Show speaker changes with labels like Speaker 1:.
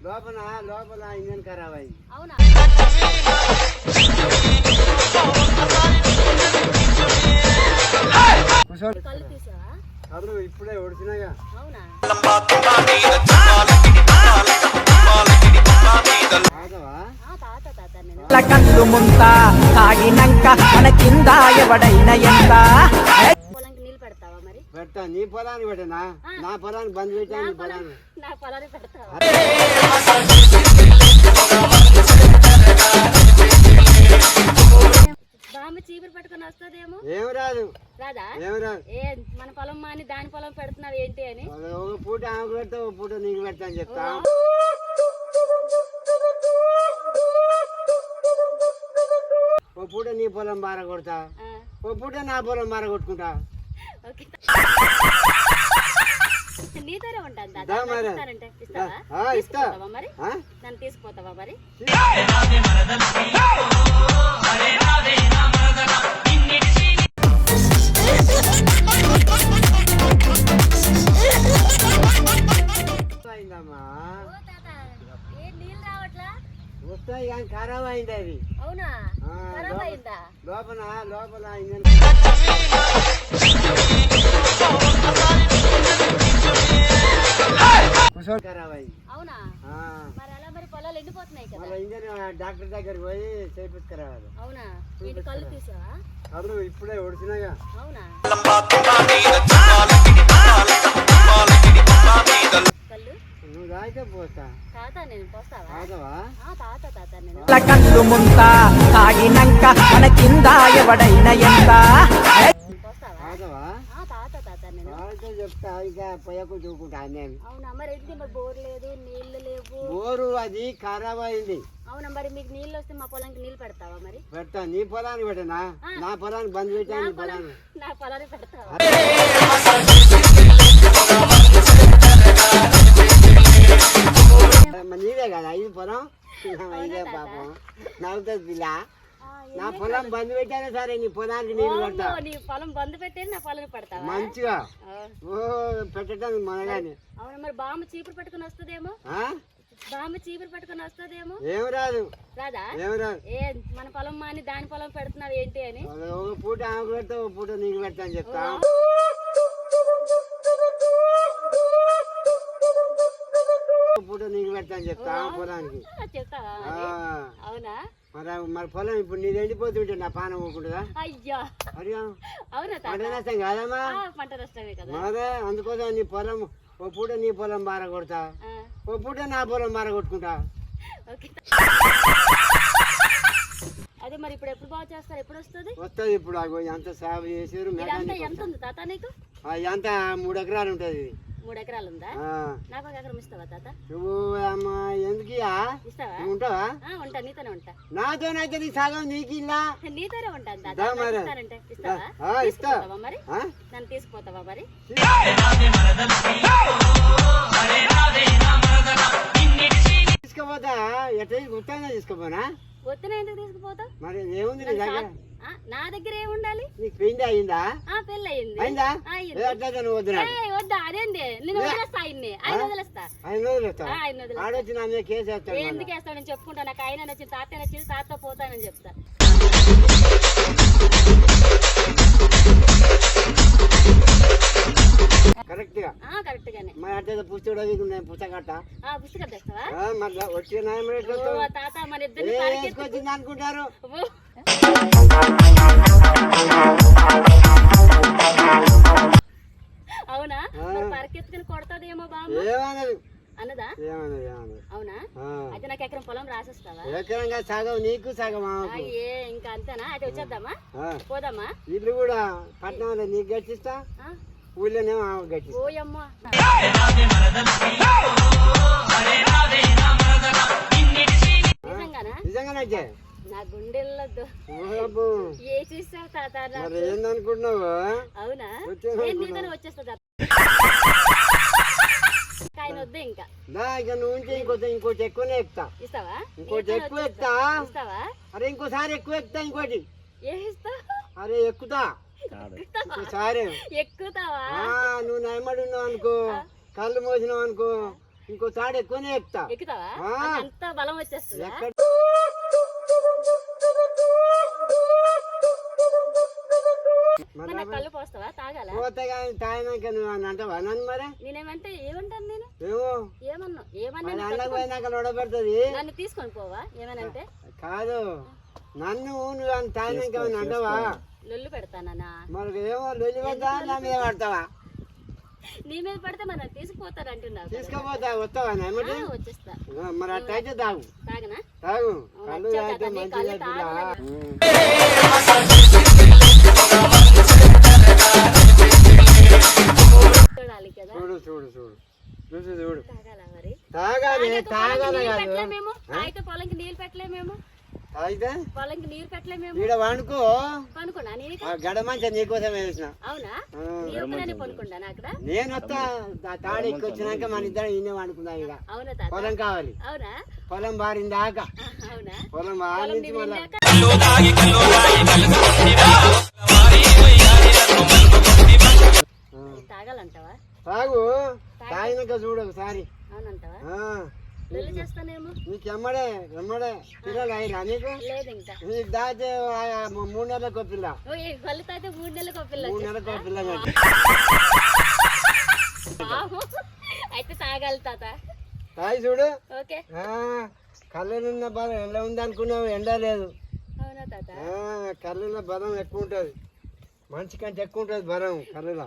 Speaker 1: లోపల లోపల ఇంజన్ ఖరాబ్ అయింది
Speaker 2: అవునా కళ్ళు తీసావా
Speaker 1: కళ్ళు ఇప్పుడే ఒడిచినాగా
Speaker 2: అవునా
Speaker 3: కళ్ళు ముంత తాగినంక మన కింద ఎవడైనా ఎంత
Speaker 2: పెడతావా మరి?
Speaker 1: పెడతా. నీ పొలానికి పెట్టనా? నా పొలానికి బంద్ పెట్టా నీ పొలాన్ని
Speaker 2: నా పొలాన్ని పెడతావా? బామ్మ చీపురు పట్టుకొని వస్తుందేమో?
Speaker 1: రాదు.
Speaker 2: రాదా?
Speaker 1: ఏం రాదు.
Speaker 2: ఏ మన పొలం మాని దాని పొలం పెడుతున్నావు ఏంటి అని?
Speaker 1: ఒక పూట ఆమెకు పెడతా ఒక పూట నీకు పెడతా అని చెప్తా. ఒక పూట నీ పొలం బార కొడతా ఒక పూట నా పొలం బార కొట్టుకుంటా
Speaker 2: ఓకే. నీతోనే ఉంటాను
Speaker 1: మరి.
Speaker 2: ఇస్తావా? నన్ను తీసుకుపోతావా మరి?
Speaker 1: వస్తాయి కానీ ఖరాబ్ అయింది అది.
Speaker 2: అవునా? ఖరాబ్
Speaker 1: లోపల-
Speaker 2: అయిందా?
Speaker 1: లోపల కూర్చో ఖరాబ్ అయింది.
Speaker 2: అవునా? మరి అలా మరి పొలాలు ఎండిపోతున్నాయి కదా.
Speaker 1: మళ్ళీ ఇంజన్ డాక్టర్ దగ్గరికి పోయి చేపించుకురావాలి.
Speaker 2: అవునా? ఏంటి కళ్ళు తీసావా?
Speaker 1: కళ్ళు ఇప్పుడే ఒడిచినాగా
Speaker 2: అవునా? కళ్ళు
Speaker 3: ముంత తాగినంక మన కింద ఎవడైనా ఎంత
Speaker 2: పోస్తావా
Speaker 1: తాగవా
Speaker 2: ఆ తాత తాత
Speaker 1: చెప్తా ఇక పొయ్యకు చూకుంటా నేను
Speaker 2: అవునా మరి ఏంటి మరి బోర్ లేదు నీళ్ళు లేవు
Speaker 1: బోరు అది ఖరాబ్ అయింది.
Speaker 2: అవునా మరి మీకు నీళ్ళు వస్తే మా పొలానికి నీళ్ళు పెడతావా మరి
Speaker 1: పెడతా నీ పొలానికి పెట్టనా? నా పొలానికి బంద్ పెట్టా
Speaker 2: నా
Speaker 1: పొలాన్ని
Speaker 2: పొలానికి. పెడతావా
Speaker 1: నీదే కదా ఇది పొలం? ఇదే పాపం. నవ్వుతుంది పిల్ల. నా పొలం బంద్ పెట్టానే సరే నీ పొలానికి నీళ్ళు పెడతా
Speaker 2: నీ పొలం బంద్ పెట్టేది నా పొలానికి పెడతావా?
Speaker 1: మంచిగా? ఓ పెట్టడానికి మనగాని.
Speaker 2: అవునా మరి బామ్మ చీపురు పట్టుకొని వస్తుందేమో? బామ్మ చీపురు పట్టుకొని వస్తుందేమో?
Speaker 1: ఏం రాదు.
Speaker 2: రాదా?
Speaker 1: ఏం రాదు.
Speaker 2: ఏ మన పొలం మాని దాని పొలం పెడుతున్నావు ఏంటి అని?
Speaker 1: పూట ఆమెకు పెడతా ఒక పూట నీకు పెడతా అని చెప్తా. పూట నీకు పెడతా అని చెప్తా పొలానికి.
Speaker 2: చెప్తావా? అవునా?
Speaker 1: మరి మరి పొలం ఇప్పుడు నీది ఎండిపోతుంటే నా పానం
Speaker 2: అయ్యా. అవునా తాత?
Speaker 1: పంట నష్టం కాదమ్మా.
Speaker 2: పంట నష్టమే కదా.
Speaker 1: మరే అందుకోసం నీ పొలం ఓ పూట నీ పొలం బార కొడతా. ఓ పూట నా పొలం బార కొట్టుకుంటా.
Speaker 2: అదే మరి ఇప్పుడు ఎప్పుడు బాగా చేస్తారు? ఎప్పుడు వస్తుంది?
Speaker 1: వస్తుంది ఇప్పుడు ఎంత సాగు చేసారు
Speaker 2: ఎంత ఉంది తాత నీకు?
Speaker 1: ఎంత మూడు ఎకరాలు ఉంటుంది. ఇది
Speaker 2: మూడు ఎకరాలు ఉందా నాకు ఒక ఎకరం ఇస్తావా తాత?
Speaker 1: నువ్వు అమ్మ ఎందుకు ఇయ్యా?
Speaker 2: ఇస్తావా
Speaker 1: ఉంటావా?
Speaker 2: ఉంటా నీతోనే ఉంటా.
Speaker 1: నాతోనైతే నీ సగం నీకు
Speaker 2: నీతోనే ఉంటాను తాత. ఇస్తానంటే ఇస్తావా? మరి? నన్ను తీసుకుపోతావా మరి?
Speaker 1: తీసుకుపోతా? ఎట్లా? గుర్తంగా తీసుకుపోనా?
Speaker 2: వద్దున ఎందుకు తీసుకుపోతావు?
Speaker 1: మరి ఏముంది నీ దగ్గర?
Speaker 2: ఆ, నా దగ్గర ఏమి ఉండాలి?
Speaker 1: నీకు పెయింది అయిందా?
Speaker 2: ఆ పెళ్ళి అయింది.
Speaker 1: అయిందా? అట్లయితే నువ్వు వద్దు
Speaker 2: వద్దా అదేంది? నేను వదిలేస్తా ఆయన్ని. ఆయన వదిలేస్తా.
Speaker 1: ఆయన
Speaker 2: ఆ, ఆయన వదిలేస్తా.
Speaker 1: కేసు వేస్తాడు.
Speaker 2: ఎందుకు నేను చెప్పుకుంటా. నాకు ఆయన నచ్చింది తాత నచ్చింది తాతతో పోతానని చెప్తా.
Speaker 1: కరెక్ట్గా
Speaker 2: ఆ కరెక్ట్ గానే
Speaker 1: మరి అట్లయితే పుస్తకం నేను పుస్తకట్ట
Speaker 2: ఆ పుస్తకం తెస్తావా?
Speaker 1: మరి?
Speaker 2: తాత పరిగెత్తి
Speaker 1: వేసుకొచ్చింది అనుకుంటారు?
Speaker 2: అవునా? మరి పరిగెత్తుకుని కొడతాదేమో
Speaker 1: ఏమన్నది?
Speaker 2: అన్నదా?
Speaker 1: ఏమన్నది ఏమన్నది?
Speaker 2: అవునా. అయితే నాకు ఎకరం పొలం రాసిస్తావా?
Speaker 1: ఎకరంగా సగం నీకు సగం
Speaker 2: ఏ ఇంకా అంతేనా? అయితే వచ్చేద్దామా. పోదామా?
Speaker 1: ఇల్లు కూడా పట్టణంలో నీకు ఊళ్ళోనేమో ఆమెకు గట్టిస్తా
Speaker 2: ఓయమ్మ. నిజంగానా? నా గుండెల్లో. ఏ తాత
Speaker 1: ఏందనుకుంటున్నావు?
Speaker 2: అవునా? నేను నీతోనే వచ్చేస్తా తాత. ఆయన వద్దు ఇంకా.
Speaker 1: నువ్వు ఉంటే ఇంకోటి ఇంకోటి ఎక్కువనే ఎక్కుతా
Speaker 2: ఇస్తావా?
Speaker 1: ఇంకోటి ఎక్కువ. ఎక్కుతా
Speaker 2: ఇస్తావా?
Speaker 1: అరే ఇంకోసారి ఎక్కువ ఎక్కుతా ఇంకోటి.
Speaker 2: ఏ
Speaker 1: అరే ఎక్కుతా. ఇంకోసారి.
Speaker 2: ఎక్కుతావా?
Speaker 1: నువ్వు నయమడి ఉన్నావు అనుకో కళ్ళు మోసినావు అనుకో ఇంకో తాడు ఎక్కువనే ఎక్కుతా
Speaker 2: ఎక్కుతావా? అంత బలం వచ్చేస్తుందా? కళ్ళు పోస్తావా తాగాల
Speaker 1: పోతే కానీ తాగినాక నువ్వు అని అంటావా నన్ను మరి
Speaker 2: నేనేమంటే ఏమంటాను నేను
Speaker 1: ఏమో
Speaker 2: ఏమన్నా
Speaker 1: మన అన్నకు పోయినాక
Speaker 2: నన్ను తీసుకొని పోవా ఏమనంటే
Speaker 1: కాదు నన్ను నువ్వు అని తాగినాక అంటావా
Speaker 2: లొల్లు పెడతానా
Speaker 1: మరి ఏమో లొల్లి పెడతా నా మీద పడతావా
Speaker 2: నీ మీద పడితే నన్ను తీసుకుపోతారు అంటున్నావు.
Speaker 1: తీసుకుపోతా వస్తావా
Speaker 2: వచ్చేస్తా
Speaker 1: మరి అట్టయితే తాగు
Speaker 2: తాగనా
Speaker 1: తాగు కళ్ళు తాగితే మంచిగా చూడు చూడు చూడు. చూసి చూడు.
Speaker 2: తాగాల మరి?
Speaker 1: తాగాలి
Speaker 2: తాగాక
Speaker 1: తాగాలి
Speaker 2: పొలంకి నీళ్ళు
Speaker 1: కాదు
Speaker 2: పెట్టలేమేమో పొలంకి నీళ్ళు పెట్టలేమేమో?
Speaker 1: తాగితే?
Speaker 2: పొలంకి నీళ్ళు పెట్టలేమేమో?
Speaker 1: ఈడ వండుకో
Speaker 2: పనుకున్నా నేను
Speaker 1: ఆ గడ మంచిగా నీకోసం వేసిన.
Speaker 2: అవునా? పనుకున్నాను అక్కడ?
Speaker 1: నేను వస్తా తాడు వచ్చినాక మన ఇద్దరం ఈయన వండుకుందాం ఇక.
Speaker 2: అవునా
Speaker 1: పొలం కావాలి.
Speaker 2: అవునా?
Speaker 1: పొలం బారిన దాకా
Speaker 2: ఆహా, అవునా?
Speaker 1: పొలం బారి
Speaker 2: పొలం
Speaker 1: నుంచి
Speaker 2: నీళ్ళు
Speaker 1: మళ్ళా చూడు ఒకసారి
Speaker 2: అవునంటావా?
Speaker 1: ఆ.
Speaker 2: లొల్లి చేస్తానేమో.
Speaker 1: నీకు ఎమ్మడే పిల్లలు అయినా నీకు? నీకు దాచే మూడు నెలలకు పిల్ల.
Speaker 2: మూడు నెలలకు
Speaker 1: మూడు? నెలలకు పిల్ల.
Speaker 2: అయితే తాగాలి తాత.
Speaker 1: తాగి చూడు. కళ్ళున్న బలం ఎండ ఉంది అనుకున్నావు ఎండ లేదు. కళ్ళున్న బలం ఎక్కువ ఉంటుంది. మనిషి కంటే ఎక్కువ ఉంటుంది బలం కళ్ళులో.